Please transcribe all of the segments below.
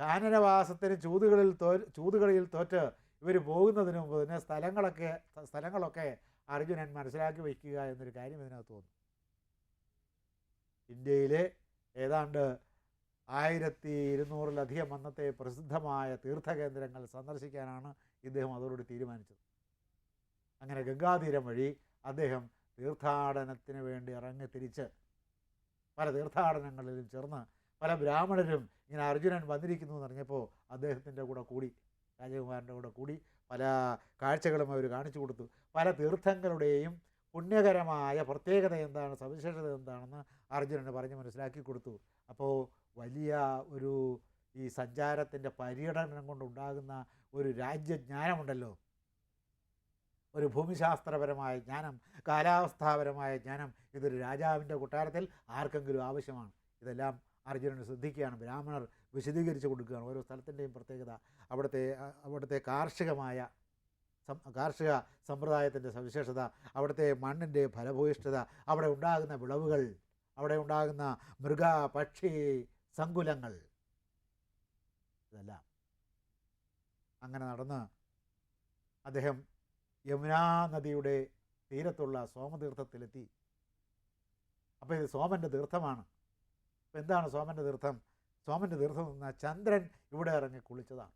കാനനവാസത്തിന് ചൂതുകളിൽ തോ ചൂതുകളിയിൽ തോറ്റ് ഇവർ പോകുന്നതിന് മുമ്പ് തന്നെ സ്ഥലങ്ങളൊക്കെ സ്ഥലങ്ങളൊക്കെ അർജുനൻ മനസ്സിലാക്കി വയ്ക്കുക എന്നൊരു കാര്യം ഇതിനകത്ത് തോന്നുന്നു ഇന്ത്യയിലെ ഏതാണ്ട് ആയിരത്തി ഇരുന്നൂറിലധികം അന്നത്തെ പ്രസിദ്ധമായ തീർത്ഥകേന്ദ്രങ്ങൾ സന്ദർശിക്കാനാണ് ഇദ്ദേഹം അതോടുകൂടി തീരുമാനിച്ചത്. അങ്ങനെ ഗംഗാതീരം വഴി അദ്ദേഹം തീർത്ഥാടനത്തിന് വേണ്ടി ഇറങ്ങി തിരിച്ച് പല തീർത്ഥാടനങ്ങളിലും ചേർന്ന് പല ബ്രാഹ്മണരും ഇങ്ങനെ അർജുനൻ വന്നിരിക്കുന്നു എന്ന് പറഞ്ഞപ്പോൾ അദ്ദേഹത്തിന്റെ കൂടെ കൂടി രാജകുമാരന്റെ കൂടെ കൂടി പല കാഴ്ചകളും അവർ കാണിച്ചു കൊടുത്തു. പല തീർത്ഥങ്ങളുടെയും പുണ്യകരമായ പ്രത്യേകത എന്താണ് സവിശേഷത എന്താണെന്ന് അർജുനന് പറഞ്ഞ് മനസ്സിലാക്കി കൊടുത്തു. അപ്പോൾ വലിയ ഒരു ഈ സഞ്ചാരത്തിന്റെ പര്യടനം കൊണ്ടുണ്ടാകുന്ന ഒരു രാജ്യജ്ഞാനമുണ്ടല്ലോ. ഒരു ഭൂമിശാസ്ത്രപരമായ ജ്ഞാനം കാലാവസ്ഥാപരമായ ജ്ഞാനം ഇതൊരു രാജാവിന്റെ കൊട്ടാരത്തിൽ ആർക്കെങ്കിലും ആവശ്യമാണ്. ഇതെല്ലാം അർജുനന് ശ്രദ്ധിക്കുകയാണ്. ബ്രാഹ്മണർ വിശദീകരിച്ച് കൊടുക്കുകയാണ്. ഓരോ സ്ഥലത്തിന്റെയും പ്രത്യേകത അവിടുത്തെ അവിടുത്തെ കാർഷികമായ കാർഷിക സമ്പ്രദായത്തിന്റെ സവിശേഷത അവിടുത്തെ മണ്ണിന്റെ ഫലഭൂയിഷ്ഠത അവിടെ ഉണ്ടാകുന്ന വിളവുകൾ അവിടെ ഉണ്ടാകുന്ന മൃഗ പക്ഷി സങ്കുലങ്ങൾ ഇതെല്ലാം അങ്ങനെ നടന്ന് അദ്ദേഹം യമുനാ നദിയുടെ തീരത്തുള്ള സോമതീർത്ഥത്തിലെത്തി. അപ്പോൾ ഇത് സോമന്റെ തീർത്ഥമാണ്. അപ്പോൾ എന്താണ് സോമന്റെ തീർത്ഥം? സോമന്റെ തീർത്ഥം എന്ന ചന്ദ്രൻ ഇവിടെ ഇറങ്ങി കുളിച്ചതാണ്.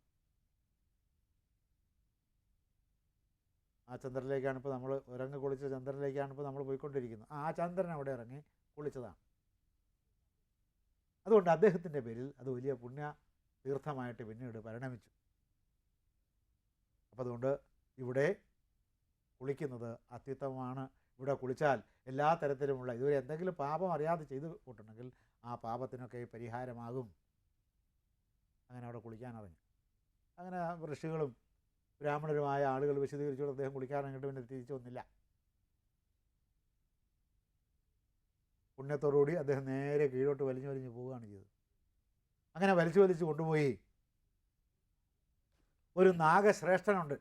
ആ ചന്ദ്രനിലേക്കാണ് ഇപ്പോൾ നമ്മൾ ഇറങ്ങി കുളിച്ച ചന്ദ്രനിലേക്കാണ് ഇപ്പോൾ നമ്മൾ പോയിക്കൊണ്ടിരിക്കുന്നത്. ആ ചന്ദ്രൻ അവിടെ ഇറങ്ങി കുളിച്ചതാണ്. അതുകൊണ്ട് അദ്ദേഹത്തിന്റെ പേരിൽ അത് വലിയ പുണ്യ തീർത്ഥമായിട്ട് പിന്നീട് പരിണമിച്ചു. അപ്പോൾ അതുകൊണ്ട് ഇവിടെ കുളിക്കുന്നത് അത്യുത്തമമാണ്. ഇവിടെ കുളിച്ചാൽ എല്ലാ തരത്തിലുമുള്ള ഇതുവരെ എന്തെങ്കിലും പാപം അറിയാതെ ചെയ്തു പോയിട്ടുണ്ടെങ്കിൽ ആ പാപത്തിനൊക്കെ പരിഹാരമാകും. അങ്ങനെ അവിടെ കുളിക്കാനിറങ്ങി അങ്ങനെ ഋഷികളും ബ്രാഹ്മണരുമായ ആളുകൾ വിശദീകരിച്ചുകൊണ്ട് അദ്ദേഹം കുളിക്കാനിറങ്ങിയിട്ട് പിന്നെ തിരിച്ചു വന്നില്ല പുണ്യത്തോടുകൂടി അദ്ദേഹം നേരെ കീഴോട്ട് വലിഞ്ഞു വലിഞ്ഞ് പോവുകയാണ് ചെയ്തത്. അങ്ങനെ വലിച്ചു വലിച്ചു കൊണ്ടുപോയി. ഒരു നാഗശ്രേഷ്ഠനുണ്ട്.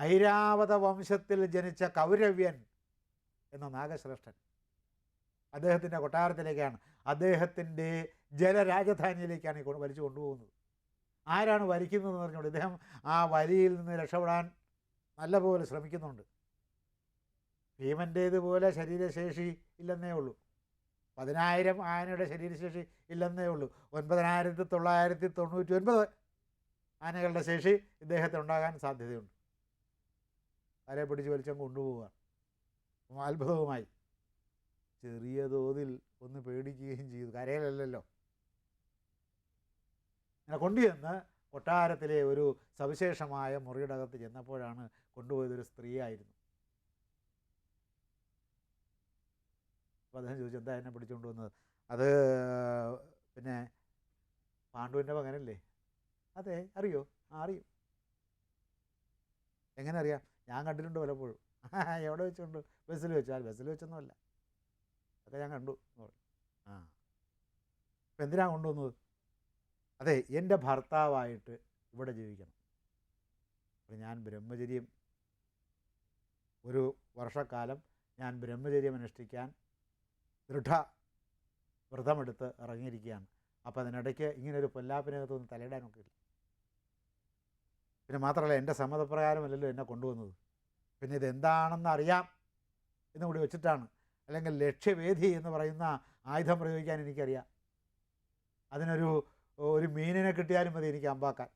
ഐരാവത വംശത്തിൽ ജനിച്ച കൗരവ്യൻ എന്ന നാഗശ്രേഷ്ഠൻ. അദ്ദേഹത്തിന്റെ കൊട്ടാരത്തിലേക്കാണ്. അദ്ദേഹത്തിന്റെ ജലരാജധാനിയിലേക്കാണ് ഈ വലിച്ചു കൊണ്ടുപോകുന്നത്. ആരാണ് വലിക്കുന്നതെന്ന് പറഞ്ഞുകൊണ്ട് ഇദ്ദേഹം ആ വലിയിൽ നിന്ന് രക്ഷപ്പെടാൻ നല്ലപോലെ ശ്രമിക്കുന്നുണ്ട്. ഭീമന്റേതുപോലെ ശരീരശേഷി ഇല്ലെന്നേ ഉള്ളൂ. പതിനായിരം ആനയുടെ ശരീരശേഷി ഇല്ലെന്നേ ഉള്ളൂ. ഒൻപതിനായിരത്തി തൊള്ളായിരത്തി തൊണ്ണൂറ്റി ഒൻപത് ആനകളുടെ ശേഷി ഇദ്ദേഹത്തിനുണ്ടാകാൻ സാധ്യതയുണ്ട്. ആരെ പിടിച്ച് വലിച്ചങ്ങ് കൊണ്ടുപോവുകയാണ്. അത്ഭുതവുമായി. ചെറിയ തോതിൽ ഒന്ന് പേടിക്കുകയും ചെയ്തു. കരയിലല്ലല്ലോ. അങ്ങനെ കൊണ്ടുചെന്ന് കൊട്ടാരത്തിലെ ഒരു സവിശേഷമായ മുറിയുടെ അകത്ത് ചെന്നപ്പോഴാണ് കൊണ്ടുപോയതൊരു സ്ത്രീയായിരുന്നു. അപ്പോൾ അദ്ദേഹം ചോദിച്ചു എന്താ എന്നെ പിടിച്ചുകൊണ്ട് വന്നത്? അത് പിന്നെ പാണ്ഡുവിന്റെ മകനല്ലേ? അതെ അറിയോ? ആ അറിയും. എങ്ങനെ അറിയാം? ഞാൻ കണ്ടിട്ടുണ്ട് പലപ്പോഴും എവിടെ വെച്ചുകൊണ്ട് ബസ്സിൽ വെച്ചാൽ ബസ്സിൽ വെച്ചൊന്നുമല്ല. അതൊക്കെ ഞാൻ കണ്ടു എന്ന് പറഞ്ഞു. ആ. അപ്പം എന്തിനാണ് കൊണ്ടുവന്നത്? അതെ എന്റെ ഭർത്താവായിട്ട് ഇവിടെ ജീവിക്കണം. അപ്പം ഞാൻ ബ്രഹ്മചര്യം ഒരു വർഷക്കാലം ഞാൻ ബ്രഹ്മചര്യം അനുഷ്ഠിക്കാൻ ദൃഢ വ്രതമെടുത്ത് ഇറങ്ങിയിരിക്കുകയാണ്. അപ്പോൾ അതിനിടയ്ക്ക് ഇങ്ങനൊരു പൊല്ലാപ്പിനകത്തൊന്നും തലയിടാനൊക്കെ ഇല്ല. പിന്നെ മാത്രമല്ല എന്റെ സമ്മതപ്രകാരമല്ലല്ലോ എന്നെ കൊണ്ടുവന്നത്. പിന്നെ ഇതെന്താണെന്ന് അറിയാം എന്നും കൂടി വെച്ചിട്ടാണ് അല്ലെങ്കിൽ ലക്ഷ്യവേദി എന്ന് പറയുന്ന ആയുധം പ്രയോഗിക്കാൻ എനിക്കറിയാം. അതിനൊരു ഒരു മീനിനെ കിട്ടിയാലും മതി എനിക്ക് അമ്പാക്കാൻ.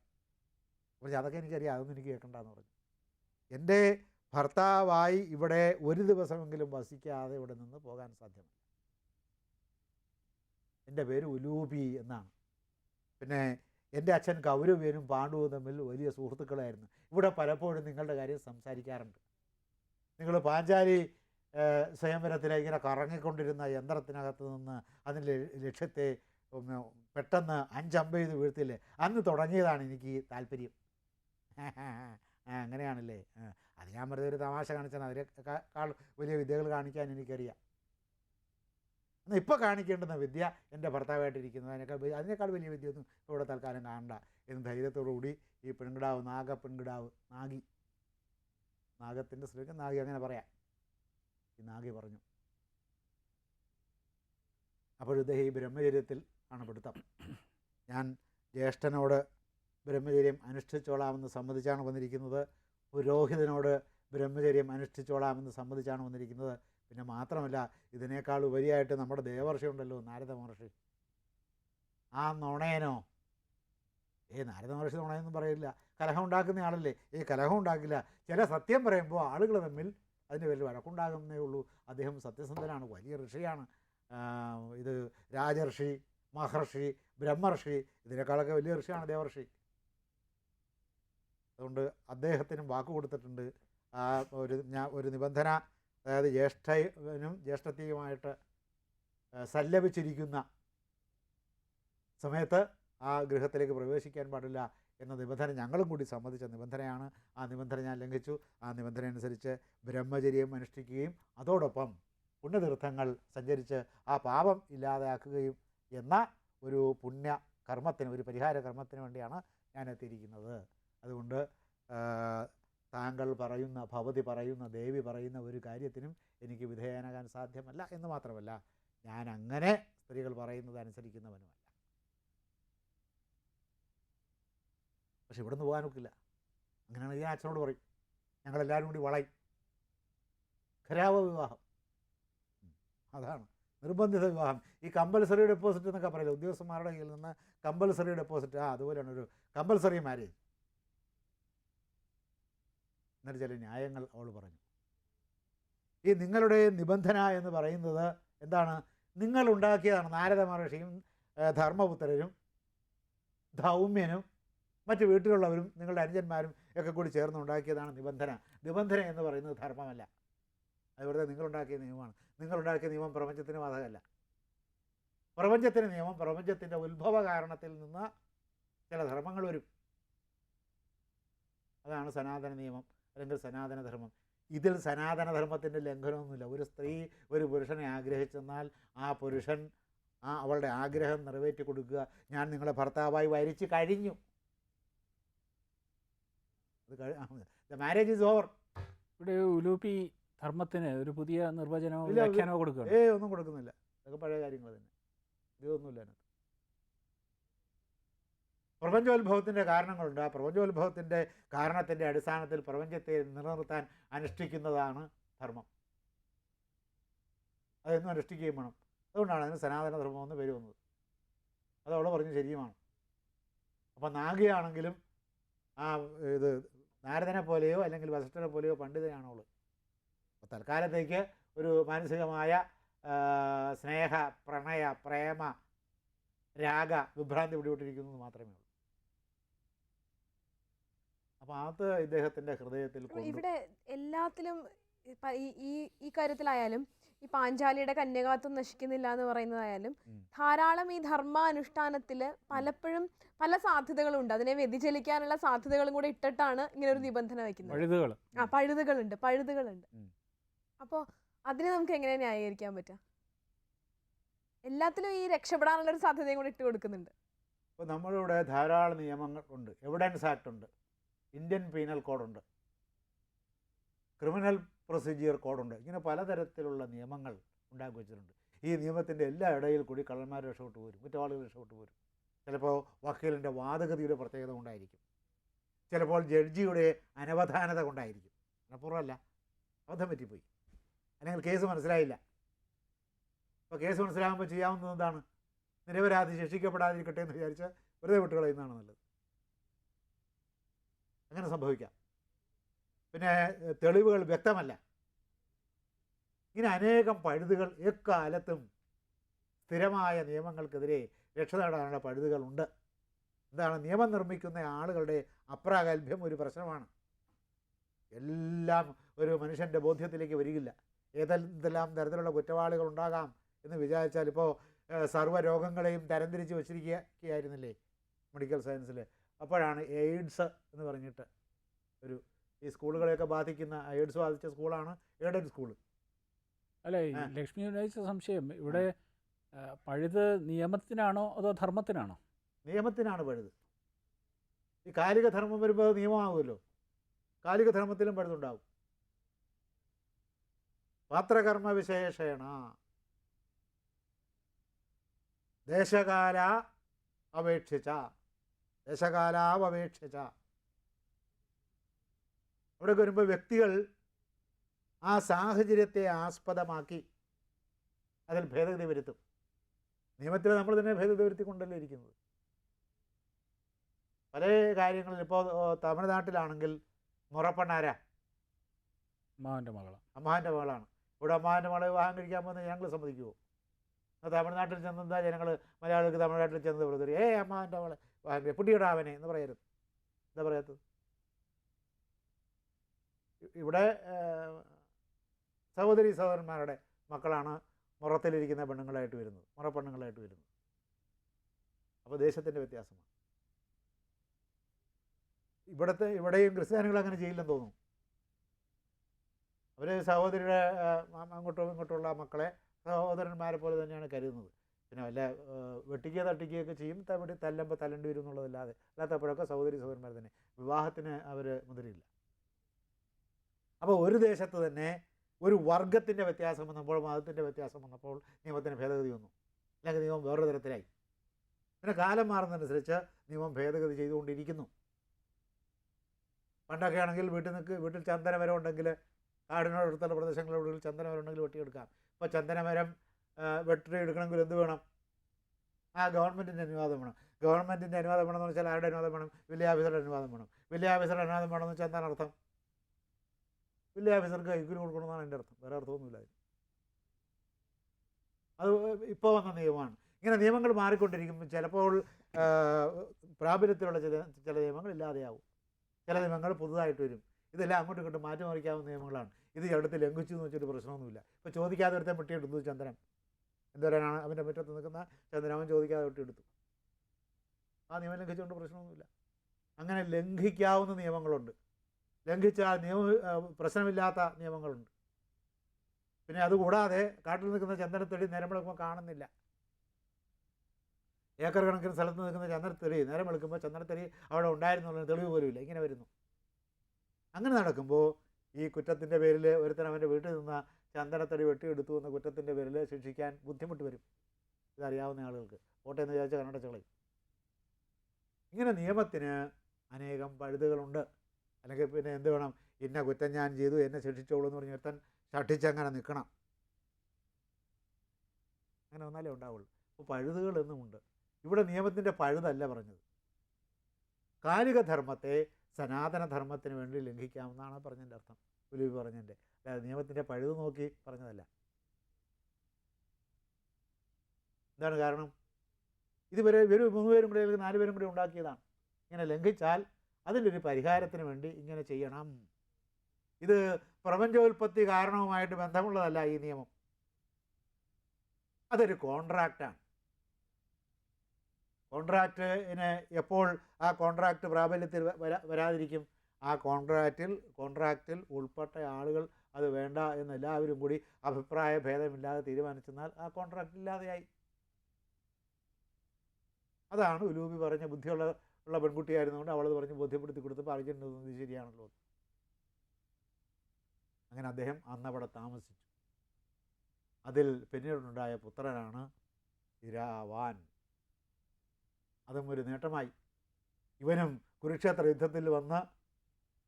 പറഞ്ഞു അതൊക്കെ എനിക്കറിയാം. അതൊന്നും എനിക്ക് കേൾക്കണ്ടെന്ന് പറഞ്ഞു. എന്റെ ഭർത്താവായി ഇവിടെ ഒരു ദിവസമെങ്കിലും വസിക്കാതെ ഇവിടെ നിന്ന് പോകാൻ സാധ്യമല്ല. എന്റെ പേര് ഉലൂപി എന്നാണ്. പിന്നെ എന്റെ അച്ഛൻ കൗരവ്യനും പാണ്ഡുവും തമ്മിൽ വലിയ സുഹൃത്തുക്കളായിരുന്നു. ഇവിടെ പലപ്പോഴും നിങ്ങളുടെ കാര്യം സംസാരിക്കാറുണ്ട്. നിങ്ങൾ പാഞ്ചാലി സ്വയംവരത്തിലെ ഇങ്ങനെ കറങ്ങിക്കൊണ്ടിരുന്ന യന്ത്രത്തിനകത്ത് നിന്ന് അതിന്റെ ലക്ഷ്യത്തെ പെട്ടെന്ന് അഞ്ചമ്പ് ചെയ്ത് വീഴ്ത്തില്ലേ? അന്ന് തുടങ്ങിയതാണ് എനിക്ക് താല്പര്യം. അങ്ങനെയാണല്ലേ? അത് ഞാൻ വെറുതെ ഒരു തമാശ കാണിച്ചാൽ അതിനേക്കാൾ വലിയ വിദ്യകൾ കാണിക്കാൻ എനിക്കറിയാം. എന്നാൽ ഇപ്പോൾ കാണിക്കേണ്ടുന്ന വിദ്യ എന്റെ ഭർത്താവായിട്ടിരിക്കുന്നത് അതിനേക്കാൾ അതിനേക്കാൾ വലിയ വിദ്യ ഒന്നും ഇവിടെ തൽക്കാലം കാണണ്ട എന്ന് ധൈര്യത്തോടു കൂടി ഈ പെൺകിടാവ് നാഗ പെൺകിടാവ് നാഗി. നാഗത്തിന്റെ സ്ത്രീക്ക് നാഗി അങ്ങനെ പറയാം. നാഗി പറഞ്ഞു. അപ്പോഴിദ്ദേഹം ഈ ബ്രഹ്മചര്യത്തിൽ ആണ് പിടുത്തം ഞാൻ ജ്യേഷ്ഠനോട് ബ്രഹ്മചര്യം അനുഷ്ഠിച്ചോളാമെന്ന് സമ്മതിച്ചാണ് വന്നിരിക്കുന്നത്. പുരോഹിതനോട് ബ്രഹ്മചര്യം അനുഷ്ഠിച്ചോളാമെന്ന് സമ്മതിച്ചാണ് വന്നിരിക്കുന്നത്. പിന്നെ മാത്രമല്ല ഇതിനേക്കാൾ ഉപരിയായിട്ട് നമ്മുടെ ദേവർഷി ഉണ്ടല്ലോ നാരദ മഹർഷി. ആ നുണയനോ? ഏ നാരദ മഹർഷി നുണയെന്നും പറയില്ല. കലഹം ഉണ്ടാക്കുന്ന ആളല്ലേ? ഈ കലഹം ഉണ്ടാക്കില്ല. ചില സത്യം പറയുമ്പോൾ ആളുകൾ തമ്മിൽ അതിന്റെ പേരിൽ വഴക്കുണ്ടാകുന്നേ ഉള്ളൂ. അദ്ദേഹം സത്യസന്ധനാണ് വലിയ ഋഷിയാണ്. ഇത് രാജർഷി മഹർഷി ബ്രഹ്മർഷി ഇതിനേക്കാളൊക്കെ വലിയ ഋഷിയാണ് ദേവർഷി. അതുകൊണ്ട് അദ്ദേഹത്തിനും വാക്ക് കൊടുത്തിട്ടുണ്ട്. ഒരു ഞാൻ ഒരു നിബന്ധന അതായത് ജ്യേഷ്ഠനും ജ്യേഷ്ഠത്തെയുമായിട്ട് സല്ലപിച്ചിരിക്കുന്ന സമയത്ത് ആ ഗൃഹത്തിലേക്ക് പ്രവേശിക്കാൻ പാടില്ല എന്ന നിബന്ധന ഞങ്ങളും കൂടി സമ്മതിച്ച നിബന്ധനയാണ്. ആ നിബന്ധന ഞാൻ ലംഘിച്ചു. ആ നിബന്ധന അനുസരിച്ച് ബ്രഹ്മചര്യം അനുഷ്ഠിക്കുകയും അതോടൊപ്പം പുണ്യതീർത്ഥങ്ങൾ സഞ്ചരിച്ച് ആ പാപം ഇല്ലാതാക്കുകയും എന്ന ഒരു പുണ്യ കർമ്മത്തിന് ഒരു പരിഹാര കർമ്മത്തിന് വേണ്ടിയാണ് ഞാൻ എത്തിയിരിക്കുന്നത്. അതുകൊണ്ട് താങ്കൾ പറയുന്ന ഭവതി പറയുന്ന ദേവി പറയുന്ന ഒരു കാര്യത്തിനും എനിക്ക് വിധേയനാകാൻ സാധ്യമല്ല എന്ന് മാത്രമല്ല ഞാൻ അങ്ങനെ സ്ത്രീകൾ പറയുന്നത് അനുസരിക്കുന്നവനുമല്ല. പക്ഷെ ഇവിടെ നിന്ന് പോകാനൊക്കില്ല. അങ്ങനെയാണെങ്കിൽ ഞാൻ അച്ഛനോട് പറയും. ഞങ്ങളെല്ലാവരും കൂടി വളയും. ഖരാവ വിവാഹം അതാണ്. നിർബന്ധിത വിവാഹം. ഈ കമ്പൽസറി ഡെപ്പോസിറ്റ് എന്നൊക്കെ പറയില്ല? ഉദ്യോഗസ്ഥന്മാരുടെ കയ്യിൽ നിന്ന് കമ്പൽസറി ഡെപ്പോസിറ്റ് ആ അതുപോലെയാണ് ഒരു കമ്പൽസറി മാരേജ് എന്നിട്ട് ചില ന്യായങ്ങൾ അവൾ പറഞ്ഞു. ഈ നിങ്ങളുടെ നിബന്ധന എന്ന് പറയുന്നത് എന്താണ്? നിങ്ങൾ ഉണ്ടാക്കിയതാണ് നാരദ മഹർഷിയും ധർമ്മപുത്രരും ധൗമ്യനും മറ്റ് വീട്ടിലുള്ളവരും നിങ്ങളുടെ അനുജന്മാരും ഒക്കെ കൂടി ചേർന്നുണ്ടാക്കിയതാണ് നിബന്ധന. നിബന്ധന എന്ന് പറയുന്നത് ധർമ്മമല്ല. അത് വെറുതെ നിങ്ങളുണ്ടാക്കിയ നിയമമാണ്. നിങ്ങളുണ്ടാക്കിയ നിയമം പ്രപഞ്ചത്തിന് ബാധകമല്ല. പ്രപഞ്ചത്തിന് നിയമം പ്രപഞ്ചത്തിന്റെ ഉത്ഭവ കാരണത്തിൽ നിന്ന് ചില ധർമ്മങ്ങൾ വരും. അതാണ് സനാതന നിയമം അല്ലെങ്കിൽ സനാതനധർമ്മം ഇതിൽ സനാതനധർമ്മത്തിന്റെ ലംഘനമൊന്നുമില്ല. ഒരു സ്ത്രീ ഒരു പുരുഷനെ ആഗ്രഹിച്ചെന്നാൽ ആ പുരുഷൻ ആ അവളുടെ ആഗ്രഹം നിറവേറ്റി കൊടുക്കുക ഞാൻ നിങ്ങളെ ഭർത്താവായി വരിച്ചു കഴിഞ്ഞു. അത് ദ മാരേജ് ഈസ് ഓവർ ഇവിടെ ഉലൂപ്പി ധർമ്മത്തിന് ഒരു പുതിയ നിർവചനമോ വ്യാഖ്യാനമോ കൊടുക്കുക ഏ ഒന്നും കൊടുക്കുന്നില്ല. അതൊക്കെ പഴയ കാര്യങ്ങൾ തന്നെ. ഇതൊന്നുമില്ല അതിനകത്ത്. പ്രപഞ്ചോത്ഭവത്തിന്റെ കാരണങ്ങളുണ്ട്. ആ പ്രപഞ്ചോത്ഭവത്തിന്റെ കാരണത്തിന്റെ അടിസ്ഥാനത്തിൽ പ്രപഞ്ചത്തെ നിലനിർത്താൻ അനുഷ്ഠിക്കുന്നതാണ് ധർമ്മം. അതെന്നും അനുഷ്ഠിക്കുകയും വേണം. അതുകൊണ്ടാണ് അതിന് സനാതന ധർമ്മം എന്ന് പേര് വന്നത്. അത് അവൾ പറഞ്ഞ് ശരിയുമാണ്. അപ്പം നാഗയാണെങ്കിലും ആ ഇത് നാരദനെ പോലെയോ അല്ലെങ്കിൽ വസിഷ്ഠനെ പോലെയോ പണ്ഡിതനാണ് അവൾ അപ്പോൾ തൽക്കാലത്തേക്ക് ഒരു മാനസികമായ സ്നേഹ പ്രണയ പ്രേമ രാഗ വിഭ്രാന്തി പിടിപെട്ടിരിക്കുന്നു എന്ന് മാത്രമേ ഉള്ളൂ. അപ്പൊ അത് ഇദ്ദേഹത്തിന്റെ ഹൃദയത്തിൽ ഇവിടെ എല്ലാത്തിലും ഈ ഈ കാര്യത്തിലായാലും ഈ പാഞ്ചാലിയുടെ കന്യകാത്വം നശിക്കുന്നില്ല എന്ന് പറയുന്നതായാലും ധാരാളം ഈ ധർമ്മ അനുഷ്ഠാനത്തിൽ പലപ്പോഴും പല സാധ്യതകളുണ്ട്. അതിനെ വ്യതിചലിക്കാനുള്ള സാധ്യതകളും കൂടെ ഇട്ടിട്ടാണ് ഇങ്ങനെ ഒരു നിബന്ധന വെക്കുന്നത്. വഴുതുകൾ ആ പഴുതുകളുണ്ട് പഴുതുകളുണ്ട്. അപ്പോൾ അതിനെ നമുക്ക് എങ്ങനെ ന്യായീകരിക്കാൻ പറ്റുക എല്ലാത്തിലും ഈ രക്ഷപ്പെടാനുള്ള ഒരു സാധ്യതയും കൂടെ ഇട്ട് കൊടുക്കുന്നുണ്ട്. ഇപ്പോൾ നമ്മളിവിടെ ധാരാളം നിയമങ്ങൾ ഉണ്ട്. എവിഡൻസ് ആക്ട് ഉണ്ട്. ഇന്ത്യൻ പീനൽ കോഡുണ്ട്. ക്രിമിനൽ പ്രൊസീജിയർ കോഡുണ്ട് ഇങ്ങനെ പലതരത്തിലുള്ള നിയമങ്ങൾ ഉണ്ടാക്കി വെച്ചിട്ടുണ്ട്. ഈ നിയമത്തിന്റെ എല്ലാ ഇടയിൽ കൂടി കള്ളന്മാർ രക്ഷപ്പെട്ടു പോരും. കുറ്റവാളികൾ രക്ഷപ്പെട്ടു പോരും. ചിലപ്പോൾ വക്കീലിന്റെ വാദഗതിയുടെ പ്രത്യേകത കൊണ്ടായിരിക്കും. ചിലപ്പോൾ ജഡ്ജിയുടെ അനവധാനത കൊണ്ടായിരിക്കും. അപ്പുറമല്ല അബദ്ധം പറ്റിപ്പോയി. അല്ലെങ്കിൽ കേസ് മനസ്സിലായില്ല. അപ്പോൾ കേസ് മനസ്സിലാകുമ്പോൾ ചെയ്യാവുന്നത് എന്താണ്? നിരപരാധി ശിക്ഷിക്കപ്പെടാതിരിക്കട്ടെ എന്ന് വിചാരിച്ച വെറുതെ വിട്ടുകളയുന്നതാണ് നല്ലത്. അങ്ങനെ സംഭവിക്കാം. പിന്നെ തെളിവുകൾ വ്യക്തമല്ല. ഇങ്ങനെ അനേകം പഴുതുകൾ എക്കാലത്തും സ്ഥിരമായ നിയമങ്ങൾക്കെതിരെ രക്ഷ നേടാനുള്ള പഴുതുകളുണ്ട്. എന്താണ്? നിയമം നിർമ്മിക്കുന്ന ആളുകളുടെ അപ്രാഗൽഭ്യം ഒരു പ്രശ്നമാണ്. എല്ലാം ഒരു മനുഷ്യന്റെ ബോധ്യത്തിലേക്ക് വരികില്ല. ഏതെല്ലാം തരത്തിലുള്ള കുറ്റവാളികൾ ഉണ്ടാകാം എന്ന് വിചാരിച്ചാൽ ഇപ്പോൾ സർവ രോഗങ്ങളെയും തരംതിരിച്ച് വച്ചിരിക്കുകയായിരുന്നില്ലേ? മെഡിക്കൽ സയൻസിൽ അപ്പോഴാണ് എയ്ഡ്സ് എന്ന് പറഞ്ഞിട്ട് ഒരു ഈ സ്കൂളുകളെയൊക്കെ ബാധിക്കുന്ന എയ്ഡ്സ് ബാധിച്ച സ്കൂളാണ് എയ്ഡഡ് സ്കൂൾ അല്ല ലക്ഷ്മി ഉന്നയിച്ച സംശയം ഇവിടെ പഴുത് നിയമത്തിനാണോ അതോ ധർമ്മത്തിനാണോ? നിയമത്തിനാണ് പഴുത്. ഈ കാലിക ധർമ്മം വരുമ്പോൾ നിയമമാകുമല്ലോ കാലിക ധർമ്മത്തിലും പഴുതുണ്ടാവും. പാത്രകർമ്മ വിശേഷേണ ദേശകാല അപേക്ഷിച്ച ദേശകാലാവപേക്ഷിച്ച അവിടെ വരുമ്പോൾ വ്യക്തികൾ ആ സാഹചര്യത്തെ ആസ്പദമാക്കി അതിൽ ഭേദഗതി വരുത്തും. നിയമത്തിൽ നമ്മൾ തന്നെ ഭേദഗതി വരുത്തിക്കൊണ്ടല്ലേ ഇരിക്കുന്നത്? പല കാര്യങ്ങളിൽ ഇപ്പോൾ തമിഴ്നാട്ടിലാണെങ്കിൽ മുറപ്പണ്ണാര അമ്മാവന്റെ മകളാണ് അമ്മാവന്റെ മകളാണ്. ഇവിടെ അമ്മാവന്റെ മകളെ വിവാഹം കഴിക്കാൻ പോകുന്നത് ഞങ്ങൾ സമ്മതിക്കുമോ തമിഴ്നാട്ടിൽ ചെന്നെന്താ ജനങ്ങൾ മലയാളികൾക്ക് തമിഴ്നാട്ടിൽ ചെന്നത് വെറുതെ ഏ അമ്മാവന്റെ മകളെ വിവാഹം കുട്ടിയുടെ അവനെ എന്ന് പറയരുത്. എന്താ പറയാത്തത്? ഇവിടെ സഹോദരി സഹോദരന്മാരുടെ മക്കളാണ് മുറത്തിലിരിക്കുന്ന പെണ്ണുങ്ങളായിട്ട് വരുന്നത് മുറപ്പെണ്ണുങ്ങളായിട്ട് വരുന്നത്. അപ്പോൾ ദേശത്തിന്റെ വ്യത്യാസമാണ്. ഇവിടുത്തെ ഇവിടെയും ക്രിസ്ത്യാനികൾ അങ്ങനെ ചെയ്യില്ലെന്ന് തോന്നുന്നു. അവർ സഹോദരിയുടെ അങ്ങോട്ടും ഇങ്ങോട്ടുമുള്ള മക്കളെ സഹോദരന്മാരെ പോലെ തന്നെയാണ് കരുതുന്നത്. പിന്നെ വല്ല വെട്ടിക്കുക തട്ടിക്കുകയൊക്കെ ചെയ്യും തവിടി തല്ലുമ്പോൾ തല്ലണ്ടി വരും എന്നുള്ളതല്ലാതെ അല്ലാത്തപ്പോഴൊക്കെ സഹോദരി സഹോദരന്മാർ തന്നെ. വിവാഹത്തിന് അവർ മുതിരില്ല. അപ്പോൾ ഒരു ദേശത്ത് തന്നെ ഒരു വർഗത്തിന്റെ വ്യത്യാസം വന്നപ്പോൾ മതത്തിന്റെ വ്യത്യാസം വന്നപ്പോൾ നിയമത്തിന് ഭേദഗതി വന്നു. അല്ലെങ്കിൽ നിയമം വേറൊരു തരത്തിലായി. പിന്നെ കാലം മാറുന്നതനുസരിച്ച് നിയമം ഭേദഗതി ചെയ്തുകൊണ്ടിരിക്കുന്നു. പണ്ടൊക്കെ ആണെങ്കിൽ വീട്ടിൽ നിൽക്ക് വീട്ടിൽ ചന്ദനമരം ഉണ്ടെങ്കിൽ കാടിനോടടുത്തുള്ള പ്രദേശങ്ങളിലുള്ള ചന്ദനമരം ഉണ്ടെങ്കിൽ വെട്ടിയെടുക്കാം. ഇപ്പോൾ ചന്ദനമരം വെട്ടിയെടുക്കണമെങ്കിൽ എന്ത് വേണം? ആ ഗവൺമെന്റിന്റെ അനുവാദം വേണം. ഗവൺമെന്റിന്റെ അനുവാദം വേണമെന്ന് വെച്ചാൽ ആരുടെ അനുവാദം വേണം? വില്ലേജ് ഓഫീസറുടെ അനുവാദം വേണം. വില്ലേജ് ഓഫീസറുടെ അനുവാദം വേണമെന്ന് വെച്ചാൽ എന്താണ് അർത്ഥം? വില്ലേജ് ഓഫീസർക്ക് കൈക്കൂലി കൊടുക്കണമെന്നാണ് എന്റെ അർത്ഥം. വേറെ അർത്ഥമൊന്നുമില്ല. അത് ഇപ്പോൾ വന്ന നിയമമാണ്. ഇങ്ങനെ നിയമങ്ങൾ മാറിക്കൊണ്ടിരിക്കും ചിലപ്പോൾ പ്രാബല്യത്തിലുള്ള ചില ചില നിയമങ്ങൾ ഇല്ലാതെയാവും. ചില നിയമങ്ങൾ പുതുതായിട്ട് വരും. ഇതെല്ലാം അങ്ങോട്ടും ഇങ്ങോട്ടും മാറ്റിമറിക്കാവുന്ന നിയമങ്ങളാണ്. ഇത് എടുത്ത് ലംഘിച്ചു എന്ന് വെച്ചിട്ട് പ്രശ്നമൊന്നുമില്ല. ഇപ്പോൾ ചോദിക്കാതെ ഒരുത്തെ വെട്ടിയെടുത്തു ചന്ദ്രൻ. എന്തോരാണ് അവന്റെ മുറ്റത്ത് നിൽക്കുന്ന ചന്ദ്രൻ ചോദിക്കാതെ വെട്ടിയെടുത്തു ആ നിയമം ലംഘിച്ചുകൊണ്ട് പ്രശ്നമൊന്നുമില്ല. അങ്ങനെ ലംഘിക്കാവുന്ന നിയമങ്ങളുണ്ട്. ലംഘിച്ചാൽ നിയമ പ്രശ്നമില്ലാത്ത നിയമങ്ങളുണ്ട്. പിന്നെ അതുകൂടാതെ കാട്ടിൽ നിൽക്കുന്ന ചന്ദനത്തെടി നേരം കാണുന്നില്ല. ഏക്കർ കണക്കിന് സ്ഥലത്ത് നിൽക്കുന്ന ചന്ദനത്തെടി നേരം വെളുക്കുമ്പോൾ ചന്ദനത്തെടി അവിടെ ഉണ്ടായിരുന്നുള്ള തെളിവ് പോലുമില്ല ഇങ്ങനെ വരുന്നു. അങ്ങനെ നടക്കുമ്പോൾ ഈ കുറ്റത്തിന്റെ പേരിൽ ഒരുത്തൻ അവന്റെ വീട്ടിൽ നിന്ന് ചന്ദനത്തടി വെട്ടിയെടുത്തു എന്ന കുറ്റത്തിന്റെ പേരിൽ ശിക്ഷിക്കാൻ ബുദ്ധിമുട്ട് വരും. ഇതറിയാവുന്ന ആളുകൾക്ക്. കോട്ടയെന്ന് വിചാരിച്ച കണ്ണടച്ചളയും ഇങ്ങനെ നിയമത്തിന് അനേകം പഴുതുകളുണ്ട്. അല്ലെങ്കിൽ പിന്നെ എന്ത് വേണം? ഇന്ന കുറ്റം ഞാൻ ചെയ്തു എന്നെ ശിക്ഷിച്ചോളൂ എന്ന് പറഞ്ഞ് ഒരുത്തൻ ശഠിച്ചങ്ങനെ നിൽക്കണം. അങ്ങനെ വന്നാലേ ഉണ്ടാവുള്ളൂ. അപ്പോൾ പഴുതുകൾ എന്നുമുണ്ട് ഇവിടെ നിയമത്തിന്റെ പഴുതല്ല പറഞ്ഞത്. കാലിക ധർമ്മത്തെ സനാതന ധർമ്മത്തിന് വേണ്ടി ലംഘിക്കാമെന്നാണ് പറഞ്ഞതിന്റെ അർത്ഥം. പുലിവി പറഞ്ഞതിന്റെ. അല്ലാതെ നിയമത്തിന്റെ പഴുത് നോക്കി പറഞ്ഞതല്ല. എന്താണ് കാരണം? ഇതുവരെ ഇവർ മൂന്ന് പേരും കൂടി അല്ലെങ്കിൽ നാല് പേരും കൂടി ഉണ്ടാക്കിയതാണ്. ഇങ്ങനെ ലംഘിച്ചാൽ അതിന്റെ ഒരു പരിഹാരത്തിന് വേണ്ടി ഇങ്ങനെ ചെയ്യണം. ഇത് പ്രപഞ്ചോൽപത്തി കാരണവുമായിട്ട് ബന്ധമുള്ളതല്ല ഈ നിയമം. അതൊരു കോൺട്രാക്റ്റാണ് കോൺട്രാക്റ്റിന് എപ്പോൾ ആ കോൺട്രാക്റ്റ് പ്രാബല്യത്തിൽ വരാതിരിക്കും? ആ കോൺട്രാക്റ്റിൽ കോൺട്രാക്റ്റിൽ ഉൾപ്പെട്ട ആളുകൾ അത് വേണ്ട എന്ന് എല്ലാവരും കൂടി അഭിപ്രായ ഭേദമില്ലാതെ തീരുമാനിച്ചെന്നാൽ ആ കോൺട്രാക്റ്റ് ഇല്ലാതെയായി. അതാണ് ഉലൂബി പറഞ്ഞ ബുദ്ധിയുള്ള ഉള്ള പെൺകുട്ടിയായിരുന്നുകൊണ്ട് അവളത് പറഞ്ഞ് ബോധ്യപ്പെടുത്തി കൊടുത്തപ്പോൾ ഇത് ശരിയാണല്ലോ. അങ്ങനെ അദ്ദേഹം അന്നവിടെ താമസിച്ചു. അതിൽ പിന്നീടുണ്ടായ പുത്രനാണ് ഇരാവാൻ അതും ഒരു നേട്ടമായി. ഇവനും കുരുക്ഷേത്ര യുദ്ധത്തിൽ വന്ന്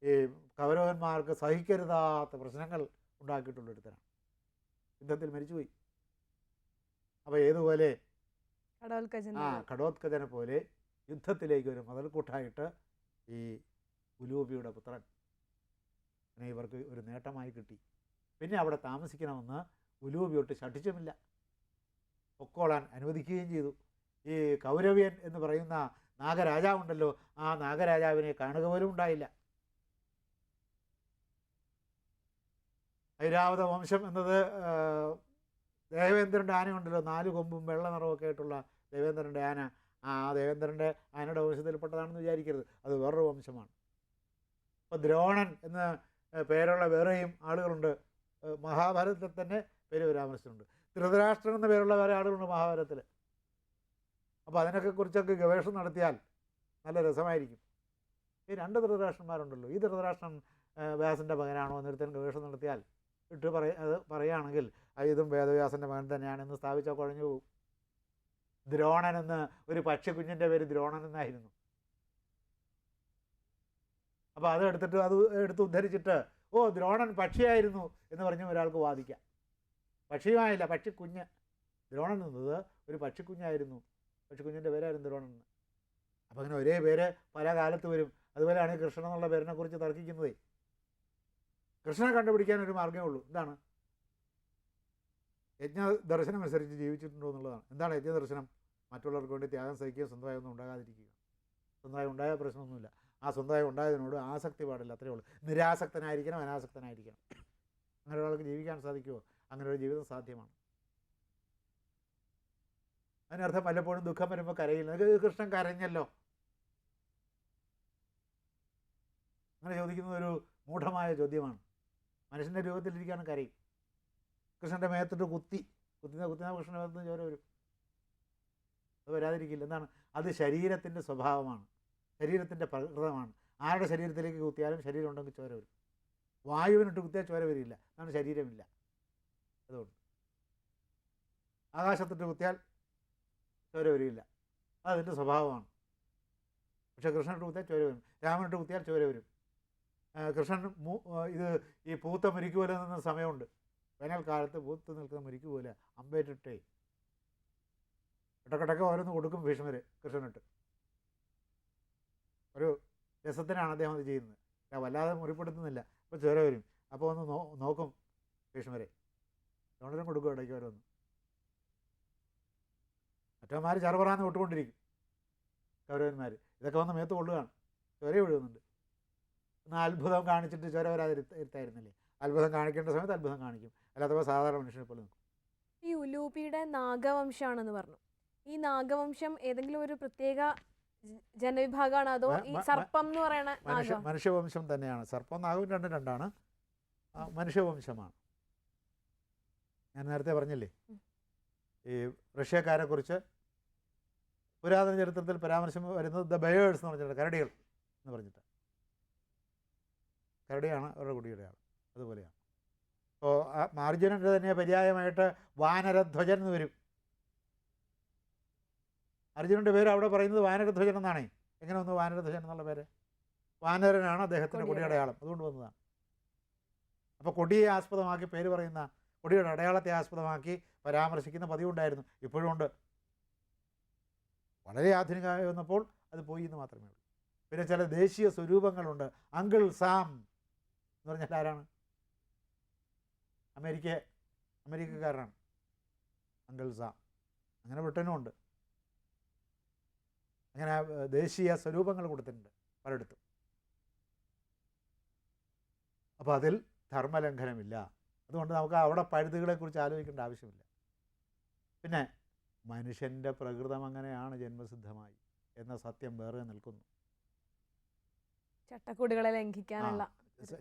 ഈ കൗരവന്മാർക്ക് സഹിക്കരുതാത്ത പ്രശ്നങ്ങൾ ഉണ്ടാക്കിയിട്ടുള്ള ഒരുത്തനാണ്. യുദ്ധത്തിൽ മരിച്ചുപോയി. അപ്പോൾ ഏതുപോലെ? കടോത്കജനെ ആ പോലെ യുദ്ധത്തിലേക്ക് ഒരു മുതൽക്കൂട്ടായിട്ട് ഈ ഉലൂബിയുടെ പുത്രൻ അങ്ങനെ ഇവർക്ക് ഒരു നേട്ടമായി കിട്ടി. പിന്നെ അവിടെ താമസിക്കണമെന്ന് ഉലൂബിയൊട്ട് ശഠിച്ചുമില്ല. പൊക്കോളാൻ അനുവദിക്കുകയും ചെയ്തു. ഈ കൗരവ്യൻ എന്ന് പറയുന്ന നാഗരാജാവുണ്ടല്ലോ ആ നാഗരാജാവിനെ കാണുക പോലും ഉണ്ടായില്ല. ഐരാവത വംശം എന്നത് ദേവേന്ദ്രന്റെ ആനയുണ്ടല്ലോ. നാല് കൊമ്പും വെള്ള നിറമൊക്കെ ആയിട്ടുള്ള ദേവേന്ദ്രന്റെ ആന. ആ ദേവേന്ദ്രന്റെ ആനയുടെ വംശത്തിൽപ്പെട്ടതാണെന്ന് വിചാരിക്കരുത്. അത് വേറൊരു വംശമാണ്. അപ്പോൾ ദ്രോണൻ എന്ന പേരുള്ള വേറെയും ആളുകളുണ്ട്. മഹാഭാരതത്തിൽ തന്നെ പേര് പരാമർശിച്ചിട്ടുണ്ട് ധൃതരാഷ്ട്രൻ എന്ന പേരുള്ള വേറെ ആളുകളുണ്ട് മഹാഭാരതത്തിൽ. അപ്പോൾ അതിനൊക്കെ കുറിച്ചൊക്കെ ഗവേഷണം നടത്തിയാൽ നല്ല രസമായിരിക്കും. ഈ രണ്ട് ധൃതരാഷ്ട്രന്മാരുണ്ടല്ലോ. ഈ ധൃതരാഷ്ട്രൻ വ്യാസന്റെ മകനാണോ എന്നൊരുത്തൻ ഗവേഷണം നടത്തിയാൽ ഇട്ട് പറയ അത് പറയുകയാണെങ്കിൽ ഇതും വേദവ്യാസന്റെ മകൻ തന്നെയാണെന്ന് സ്ഥാപിച്ചാൽ കുഴഞ്ഞു പോകും. ദ്രോണൻ എന്ന് ഒരു പക്ഷിക്കുഞ്ഞിന്റെ പേര് ദ്രോണൻ എന്നായിരുന്നു അപ്പോൾ അത് എടുത്തിട്ട് അത് എടുത്ത് ഉദ്ധരിച്ചിട്ട് ഓ ദ്രോണൻ പക്ഷിയായിരുന്നു എന്ന് പറഞ്ഞ് ഒരാൾക്ക് വാദിക്കാം. പക്ഷിയുമായില്ല പക്ഷിക്കുഞ്ഞ് ദ്രോണൻ എന്നത് ഒരു പക്ഷിക്കുഞ്ഞായിരുന്നു പക്ഷിക്കുഞ്ഞിന്റെ പേരായിരുന്നു ദ്രോണൻ എന്ന്. അപ്പോൾ അങ്ങനെ ഒരേ പേര് പല കാലത്ത് വരും. അതുപോലെയാണ് കൃഷ്ണൻ എന്നുള്ള പേരിനെക്കുറിച്ച് തർക്കിക്കുന്നത്. കൃഷ്ണനെ കണ്ടുപിടിക്കാൻ ഒരു മാർഗമേ ഉള്ളൂ. എന്താണ്? യജ്ഞ ദർശനം അനുസരിച്ച് ജീവിച്ചിട്ടുണ്ടോ എന്നുള്ളതാണ്. എന്താണ് യജ്ഞ ദർശനം മറ്റുള്ളവർക്ക് വേണ്ടി ത്യാഗം സഹിക്കുകയും സ്വന്തമായി ഒന്നും ഉണ്ടാകാതിരിക്കുക. സ്വന്തമായി ഉണ്ടായ പ്രശ്നമൊന്നുമില്ല. ആ സ്വന്തമായി ഉണ്ടായതിനോട് ആസക്തി പാടില്ല അത്രയേ ഉള്ളൂ. നിരാസക്തനായിരിക്കണം അനാസക്തനായിരിക്കണം. അങ്ങനെ ഒരാൾക്ക് ജീവിക്കാൻ സാധിക്കുമോ? അങ്ങനെ ഒരു ജീവിതം സാധ്യമാണ്. അതിനർത്ഥം പലപ്പോഴും ദുഃഖം വരുമ്പോൾ കരയില്ല. കൃഷ്ണൻ കരഞ്ഞല്ലോ. അങ്ങനെ ചോദിക്കുന്നത് ഒരു മൂഢമായ ചോദ്യമാണ്. മനുഷ്യന്റെ രൂപത്തിലിരിക്കുകയാണ് കരയും. കൃഷ്ണന്റെ മേത്തിട്ട് കുത്തി കുത്തുന്ന കുത്തുന്ന കൃഷ്ണന്റെ മേത്തുനിന്ന് ചോര വരും. അത് വരാതിരിക്കില്ല. എന്താണ്? അത് ശരീരത്തിന്റെ സ്വഭാവമാണ്. ശരീരത്തിന്റെ പ്രകൃതമാണ്. ആരുടെ ശരീരത്തിലേക്ക് കുത്തിയാലും ശരീരം ഉണ്ടെങ്കിൽ ചോര വരും. വായുവിനിട്ട് കുത്തിയാൽ ചോര വരില്ല. അതാണ് ശരീരമില്ല. അതുകൊണ്ട്. ആകാശത്തിട്ട് കുത്തിയാൽ ചോര വരില്ല. അത് അതിന്റെ സ്വഭാവമാണ്. പക്ഷേ കൃഷ്ണനിട്ട് കുത്തിയാൽ ചോര വരും. രാമനിട്ട് കുത്തിയാൽ ചോര വരും. കൃഷ്ണൻ ഇത് ഈ പൂത്ത മുരിക്കുവല നിന്ന സമയമുണ്ട്. വേനൽക്കാലത്ത് പൂത്ത് നിൽക്കുന്ന മുരിക്ക് പോലെ അമ്പേറ്റിട്ടേ. ഇടക്കിടക്ക് ഓരോന്ന് കൊടുക്കും ഭീഷ്മർ കൃഷ്ണനിട്ട്. ഒരു രസത്തിനാണ് അദ്ദേഹം അത് ചെയ്യുന്നത്. വല്ലാതെ മുറിപ്പെടുത്തുന്നില്ല. അപ്പോൾ ചോര വരും അപ്പോൾ ഒന്ന് നോ നോക്കും ഭീഷ്മരെ. ദ്രോണരും കൊടുക്കും ഇടയ്ക്ക് ഓരോന്ന്. മറ്റവന്മാർ ചെറുപറാന്ന് വിട്ടുകൊണ്ടിരിക്കും. കൗരവന്മാർ ഇതൊക്കെ വന്ന് മേത്ത് കൊള്ളുകയാണ്. ചോര ഒഴുകുന്നുണ്ട് എന്നാൽ അത്ഭുതം കാണിച്ചിട്ട് ചോര വരാതിരുത്തായിരുന്നില്ലേ അത്ഭുതം കാണിക്കേണ്ട സമയത്ത് അത്ഭുതം കാണിക്കും. അല്ലാത്തപ്പോൾ സാധാരണ മനുഷ്യനെ പോലെ നിൽക്കും. ഈ ഉലൂപിയുടെ നാഗവംശമാണെന്ന് പറഞ്ഞു. ഈ നാഗവംശം ഏതെങ്കിലും ഒരു പ്രത്യേക ജനവിഭാഗമാണ് അതോ ഈ സർപ്പം എന്ന് മനുഷ്യ നാഗം? മനുഷ്യവംശം തന്നെയാണ്. സർപ്പം നാഗവും രണ്ടും രണ്ടാണ്. മനുഷ്യവംശമാണ്. ഞാൻ നേരത്തെ പറഞ്ഞില്ലേ? ഈ റഷ്യക്കാരെ കുറിച്ച് പുരാതന ചരിത്രത്തിൽ പരാമർശം വരുന്നത് ദ ബയേഴ്സ് എന്ന് പറഞ്ഞിട്ട് കരടികൾ എന്ന് പറഞ്ഞിട്ട്. കരടിയാണ് അവരുടെ കുടിയുടെ ആൾ. അതുപോലെയാണ്. അപ്പോൾ മാർജുനന്റെ തന്നെ പര്യായമായിട്ട് വാനരധ്വജൻ എന്ന് വരും. അർജുനന്റെ പേര് അവിടെ പറയുന്നത് വാനരധ്വജൻ എന്നാണേ. എങ്ങനെ വന്നു വാനരധ്വജൻ എന്നുള്ള പേര്? വാനരനാണ് അദ്ദേഹത്തിന്റെ. കൊടിയുടെ അടയാളം. അതുകൊണ്ട് വന്നതാണ്. അപ്പോൾ കൊടിയെ ആസ്പദമാക്കി പേര് പറയുന്ന കൊടിയുടെ അടയാളത്തെ ആസ്പദമാക്കി പരാമർശിക്കുന്ന പതിവുണ്ടായിരുന്നു. ഇപ്പോഴും ഉണ്ട്. വളരെ ആധുനികമായി വന്നപ്പോൾ അത് പോയി എന്ന് മാത്രമേ ഉള്ളൂ. പിന്നെ ചില ദേശീയ സ്വരൂപങ്ങളുണ്ട്. അങ്കിൾ സാം എന്ന് പറഞ്ഞാൽ ആരാണ്? അമേരിക്ക അമേരിക്കക്കാരനാണ്. Uncle Sam. അങ്ങനെ ബ്രിട്ടനും ഉണ്ട്. അങ്ങനെ ദേശീയ സ്വരൂപങ്ങൾ കൊടുത്തിട്ടുണ്ട് പലയിടത്തും. അപ്പോൾ അതിൽ ധർമ്മലംഘനമില്ല. അതുകൊണ്ട് നമുക്ക് അവിടെ പഴുതുകളെക്കുറിച്ച് ആലോചിക്കേണ്ട ആവശ്യമില്ല. പിന്നെ മനുഷ്യന്റെ പ്രകൃതം അങ്ങനെയാണ് ജന്മസിദ്ധമായി എന്ന സത്യം വേറെ നിൽക്കുന്നു. ചട്ടക്കൂടുകളെ ലംഘിക്കാനുള്ള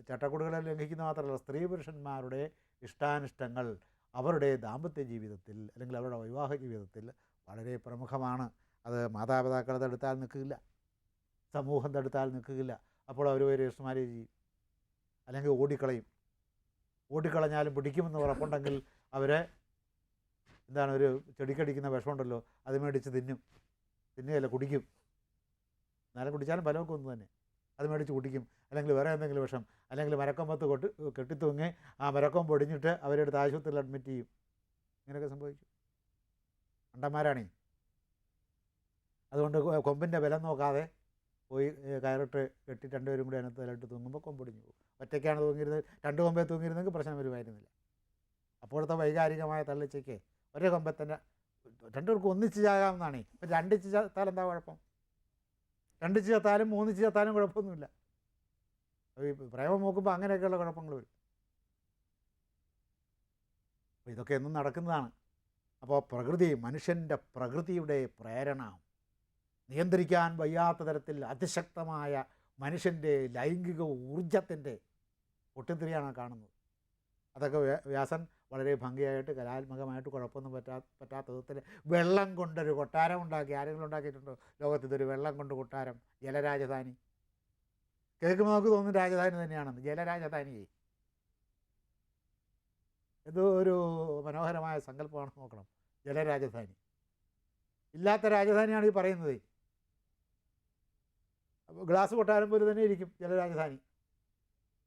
ചട്ടക്കൂടുകളെ ലംഘിക്കുന്ന മാത്രമല്ല സ്ത്രീ പുരുഷന്മാരുടെ ഇഷ്ടാനിഷ്ടങ്ങൾ അവരുടെ ദാമ്പത്യ ജീവിതത്തിൽ അല്ലെങ്കിൽ അവരുടെ വിവാഹ ജീവിതത്തിൽ വളരെ പ്രമുഖമാണ്. അത് മാതാപിതാക്കൾ തടുത്താൽ നിൽക്കില്ല സമൂഹം തടുത്താൽ നിൽക്കില്ല അപ്പോൾ അവർ ഒരു രജിസ്റ്റർ മാരേജ് ചെയ്യും. അല്ലെങ്കിൽ ഓടിക്കളയും. ഓടിക്കളഞ്ഞാലും പിടിക്കുമെന്ന് ഉറപ്പുണ്ടെങ്കിൽ അവരെ എന്താണ് ഒരു ചെടിക്കടിക്കുന്ന വിഷമുണ്ടല്ലോ അത് മേടിച്ച് തിന്നും. തിന്നുകയല്ല കുടിക്കും. എന്നാലും കുടിച്ചാലും ഫലമൊക്കെ ഒന്ന് തന്നെ. അത് മേടിച്ച് കുടിക്കും. അല്ലെങ്കിൽ വേറെ എന്തെങ്കിലും വിഷം അല്ലെങ്കിൽ മരക്കൊമ്പത്ത് കൊട്ടി കെട്ടിത്തൂങ്ങി ആ മരക്കൊമ്പ് പൊടിഞ്ഞിട്ട് അവരെടുത്ത് ആശുപത്രിയിൽ അഡ്മിറ്റ് ചെയ്യും. ഇങ്ങനെയൊക്കെ സംഭവിച്ചു. അണ്ടന്മാരാണേ അതുകൊണ്ട് കൊമ്പിന്റെ ബലം നോക്കാതെ പോയി കയറിട്ട് കെട്ടി രണ്ടുപേരും കൂടി അതിനകത്ത് തലയിട്ട് തൂങ്ങുമ്പോൾ കൊമ്പൊടിഞ്ഞു പോകും. ഒറ്റയ്ക്കാണ് തൂങ്ങിയിരുന്നത്. രണ്ട് കൊമ്പേ തൂങ്ങിയിരുന്നെങ്കിൽ പ്രശ്നം വരുമായിരുന്നില്ല. അപ്പോഴത്തെ വൈകാരികമായ തള്ളിച്ചയ്ക്ക് ഒരേ കൊമ്പെ തന്നെ രണ്ടുപേർക്കും ഒന്നിച്ച് ചാകാമെന്നാണ് ഇപ്പം രണ്ടിച്ച് ചത്താൽ എന്താ കുഴപ്പം? രണ്ടിച്ച് ചത്താലും മൂന്നിച്ച് ചത്താലും കുഴപ്പമൊന്നുമില്ല. പ്രേമം നോക്കുമ്പോൾ അങ്ങനെയൊക്കെയുള്ള കുഴപ്പങ്ങൾ വരും. അപ്പോൾ ഇതൊക്കെ എന്നും നടക്കുന്നതാണ്. അപ്പോൾ പ്രകൃതി മനുഷ്യന്റെ പ്രകൃതിയുടെ പ്രേരണ നിയന്ത്രിക്കാൻ വയ്യാത്ത തരത്തിൽ അതിശക്തമായ മനുഷ്യന്റെ ലൈംഗിക ഊർജത്തിന്റെ പൊട്ടിത്തെറിയാണ് കാണുന്നത്. അതൊക്കെ വ്യാസൻ വളരെ ഭംഗിയായിട്ട് കലാത്മകമായിട്ട് കുഴപ്പമൊന്നും പറ്റാ പറ്റാത്ത വിധത്തിൽ വെള്ളം കൊണ്ടൊരു കൊട്ടാരം ഉണ്ടാക്കി ആരെങ്കിലും ഉണ്ടാക്കിയിട്ടുണ്ടോ? ലോകത്ത് ഇതൊരു വെള്ളം കൊണ്ട് കൊട്ടാരം ജലരാജധാനി. കേൾക്കുമ്പോൾ നമുക്ക് തോന്നുന്നു രാജധാനി തന്നെയാണെന്ന്. ജലരാജധാനിയെ എന്തോ ഒരു മനോഹരമായ സങ്കല്പമാണ് നോക്കണം. ജലരാജധാനി ഇല്ലാത്ത രാജധാനിയാണ് ഈ പറയുന്നത്. ഗ്ലാസ് കൊട്ടാരം പോലെ തന്നെ ഇരിക്കും ജലരാജധാനി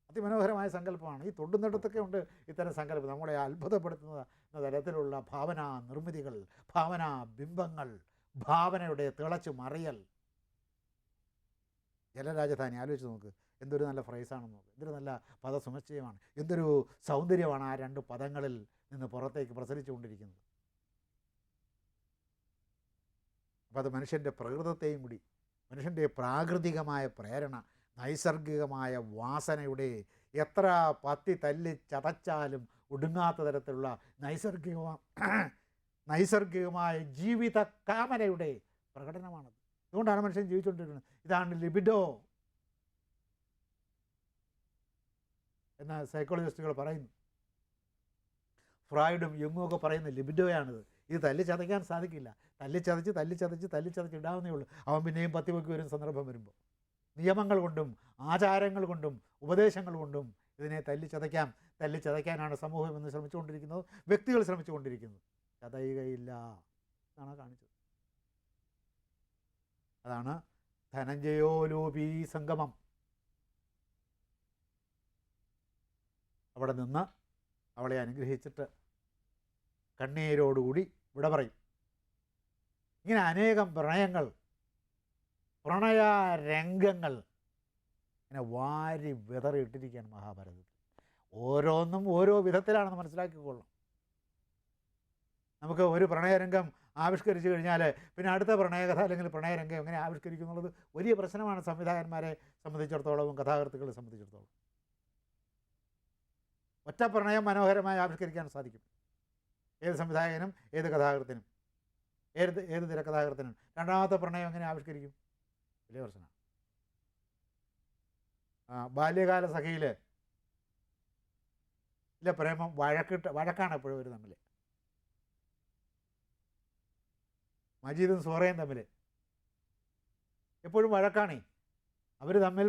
അതിമനോഹരമായ സങ്കല്പമാണ്. ഈ തൊണ്ടുന്നിടത്തൊക്കെ ഉണ്ട് ഇത്തരം സങ്കല്പം. നമ്മളെ അത്ഭുതപ്പെടുത്തുന്ന തരത്തിലുള്ള ഭാവനാ നിർമ്മിതികൾ ഭാവനാ ബിംബങ്ങൾ ഭാവനയുടെ തിളച്ചു മറിയൽ ജലരാജധാനി ആലോചിച്ച് നോക്ക്. എന്തൊരു നല്ല ഫ്രൈസാണെന്ന് നോക്ക്. എന്തൊരു നല്ല പദസമുച്ചയമാണ് എന്തൊരു സൗന്ദര്യമാണ് ആ രണ്ട് പദങ്ങളിൽ നിന്ന് പുറത്തേക്ക് പ്രസരിച്ചുകൊണ്ടിരിക്കുന്നത്. അപ്പോൾ അത് മനുഷ്യന്റെ പ്രകൃതത്തെയും കൂടി മനുഷ്യന്റെ പ്രാകൃതികമായ പ്രേരണ നൈസർഗികമായ വാസനയുടെ എത്ര പത്തി തല്ലി ചതച്ചാലും ഒടുങ്ങാത്ത തരത്തിലുള്ള നൈസർഗിക നൈസർഗികമായ ജീവിത കാമനയുടെ പ്രകടനമാണത്. അതുകൊണ്ടാണ് മനുഷ്യൻ ജീവിച്ചുകൊണ്ടിരിക്കുന്നത്. ഇതാണ് ലിബിഡോ എന്ന സൈക്കോളജിസ്റ്റുകൾ പറയുന്നു ഫ്രോയിഡും യുങ്ങും ഒക്കെ പറയുന്ന ലിബിഡോയാണിത് ഇത് തല്ലി ചതയ്ക്കാൻ സാധിക്കില്ല. തല്ലി ചതച്ച് തല്ലി ചതച്ച് തല്ലി ചതച്ച് ഇടാവുന്നേ ഉള്ളൂ. അവൻ പിന്നെയും പത്തി വരും സന്ദർഭം വരുമ്പോൾ. നിയമങ്ങൾ കൊണ്ടും ആചാരങ്ങൾ കൊണ്ടും ഉപദേശങ്ങൾ കൊണ്ടും ഇതിനെ തല്ലി ചതയ്ക്കാം തല്ലി ചതയ്ക്കാനാണ് സമൂഹം എന്ന് ശ്രമിച്ചുകൊണ്ടിരിക്കുന്നത്. വ്യക്തികൾ ശ്രമിച്ചുകൊണ്ടിരിക്കുന്നത്. ചതയുകയില്ല. എന്നാണ് കാണിച്ചത്. അതാണ് ധനഞ്ജയോലോപി സംഗമം. അവിടെ നിന്ന് അവളെ അനുഗ്രഹിച്ചിട്ട് കണ്ണീരോടുകൂടി വിട പറയും. ഇങ്ങനെ അനേകം പ്രണയങ്ങൾ പ്രണയ രംഗങ്ങൾ ഇങ്ങനെ വാരി വിതറിയിട്ടിരിക്കുകയാണ് മഹാഭാരതത്തിൽ. ഓരോന്നും ഓരോ വിധത്തിലാണെന്ന് മനസ്സിലാക്കിക്കൊള്ളണം. നമുക്ക് ഒരു പ്രണയരംഗം ആവിഷ്കരിച്ചു കഴിഞ്ഞാൽ പിന്നെ അടുത്ത പ്രണയകഥ അല്ലെങ്കിൽ പ്രണയരംഗം എങ്ങനെ ആവിഷ്കരിക്കും എന്നുള്ളത് വലിയ പ്രശ്നമാണ് സംവിധായകന്മാരെ സംബന്ധിച്ചിടത്തോളവും കഥാകൃത്തുക്കളെ സംബന്ധിച്ചിടത്തോളം. ഒറ്റ പ്രണയം മനോഹരമായി ആവിഷ്കരിക്കാൻ സാധിക്കും. ഏത് സംവിധായകനും ഏത് കഥാകൃത്തിനും ഏത് ഏത് തിരക്കഥാകൃത്തിനും. രണ്ടാമത്തെ പ്രണയം എങ്ങനെ ആവിഷ്കരിക്കും? വലിയ പ്രശ്നമാണ്. ബാല്യകാല സഖിയിൽ ഇല്ല പ്രേമം വഴക്കിട്ട് വഴക്കാണ് എപ്പോഴും ഒരു തമ്മിൽ മജീദും സോറയും തമ്മിൽ എപ്പോഴും വഴക്കാണേ. അവർ തമ്മിൽ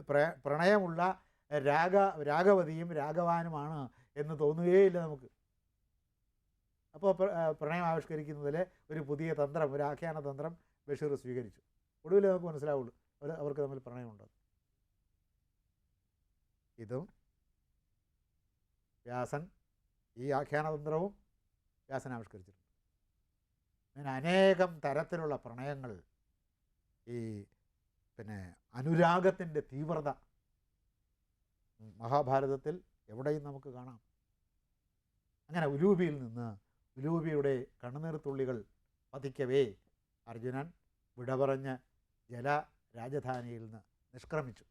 പ്ര- പ്രണയമുള്ള രാഗ രാഗവതിയും രാഗവാനുമാണ് എന്ന് തോന്നുകയില്ല നമുക്ക്. അപ്പോൾ പ്രണയം ആവിഷ്കരിക്കുന്നതിൽ ഒരു പുതിയ തന്ത്രം ഒരു ആഖ്യാന തന്ത്രം ബഷീർ സ്വീകരിച്ചു. ഒടുവിൽ നമുക്ക് മനസ്സിലാവുള്ളൂ അവർ അവർക്ക് തമ്മിൽ പ്രണയമുണ്ട്. ഇതും വ്യാസൻ ഈ ആഖ്യാനതന്ത്രവും വ്യാസൻ ആവിഷ്കരിച്ചിട്ടുണ്ട്. അങ്ങനെ അനേകം തരത്തിലുള്ള പ്രണയങ്ങൾ ഈ പിന്നെ അനുരാഗത്തിന്റെ തീവ്രത മഹാഭാരതത്തിൽ എവിടെയും നമുക്ക് കാണാം. അങ്ങനെ ഉലൂപിയിൽ നിന്ന് ഉലൂപിയുടെ കണ്ണുനീർത്തുള്ളികൾ പതിക്കവേ അർജുനൻ വിട പറഞ്ഞ് ജല രാജധാനിയിൽ നിന്ന് നിഷ്ക്രമിച്ചു.